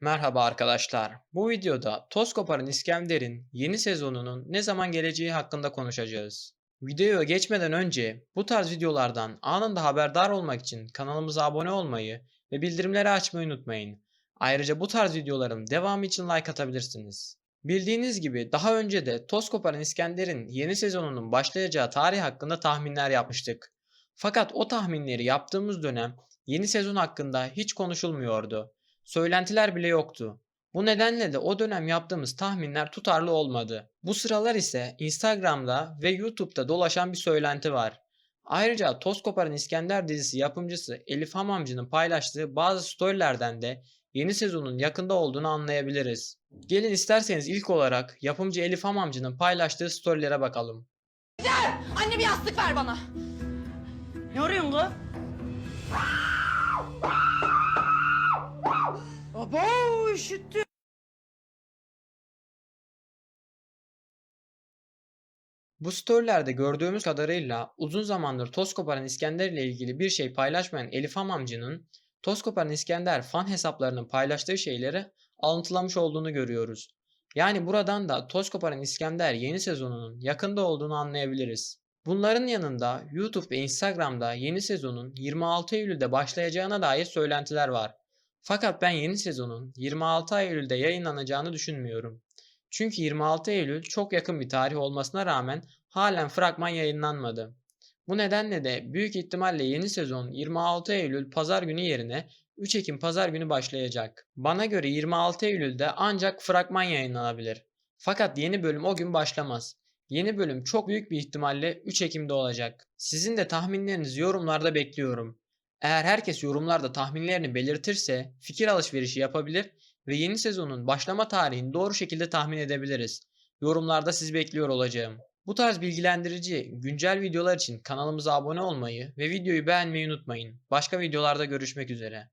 Merhaba arkadaşlar. Bu videoda Toz İskender'in yeni sezonunun ne zaman geleceği hakkında konuşacağız. Videoya geçmeden önce bu tarz videolardan anında haberdar olmak için kanalımıza abone olmayı ve bildirimleri açmayı unutmayın. Ayrıca bu tarz videoların devamı için like atabilirsiniz. Bildiğiniz gibi daha önce de Toz İskender'in yeni sezonunun başlayacağı tarih hakkında tahminler yapmıştık. Fakat o tahminleri yaptığımız dönem yeni sezon hakkında hiç konuşulmuyordu söylentiler bile yoktu. Bu nedenle de o dönem yaptığımız tahminler tutarlı olmadı. Bu sıralar ise Instagram'da ve YouTube'da dolaşan bir söylenti var. Ayrıca Toz Koparan İskender dizisi yapımcısı Elif Hamamcı'nın paylaştığı bazı storylerden de yeni sezonun yakında olduğunu anlayabiliriz. Gelin isterseniz ilk olarak yapımcı Elif Hamamcı'nın paylaştığı storylere bakalım. Anne bir yastık ver bana. Ne arıyorsun kız? Bu storylerde gördüğümüz kadarıyla uzun zamandır Toz Koparan İskender ile ilgili bir şey paylaşmayan Elif Hamamcı'nın Toz Koparan İskender fan hesaplarının paylaştığı şeyleri alıntılamış olduğunu görüyoruz. Yani buradan da Toz Koparan İskender yeni sezonunun yakında olduğunu anlayabiliriz. Bunların yanında YouTube ve Instagram'da yeni sezonun 26 Eylül'de başlayacağına dair söylentiler var. Fakat ben yeni sezonun 26 Eylül'de yayınlanacağını düşünmüyorum. Çünkü 26 Eylül çok yakın bir tarih olmasına rağmen halen fragman yayınlanmadı. Bu nedenle de büyük ihtimalle yeni sezon 26 Eylül pazar günü yerine 3 Ekim pazar günü başlayacak. Bana göre 26 Eylül'de ancak fragman yayınlanabilir. Fakat yeni bölüm o gün başlamaz. Yeni bölüm çok büyük bir ihtimalle 3 Ekim'de olacak. Sizin de tahminlerinizi yorumlarda bekliyorum. Eğer herkes yorumlarda tahminlerini belirtirse fikir alışverişi yapabilir ve yeni sezonun başlama tarihini doğru şekilde tahmin edebiliriz. Yorumlarda sizi bekliyor olacağım. Bu tarz bilgilendirici, güncel videolar için kanalımıza abone olmayı ve videoyu beğenmeyi unutmayın. Başka videolarda görüşmek üzere.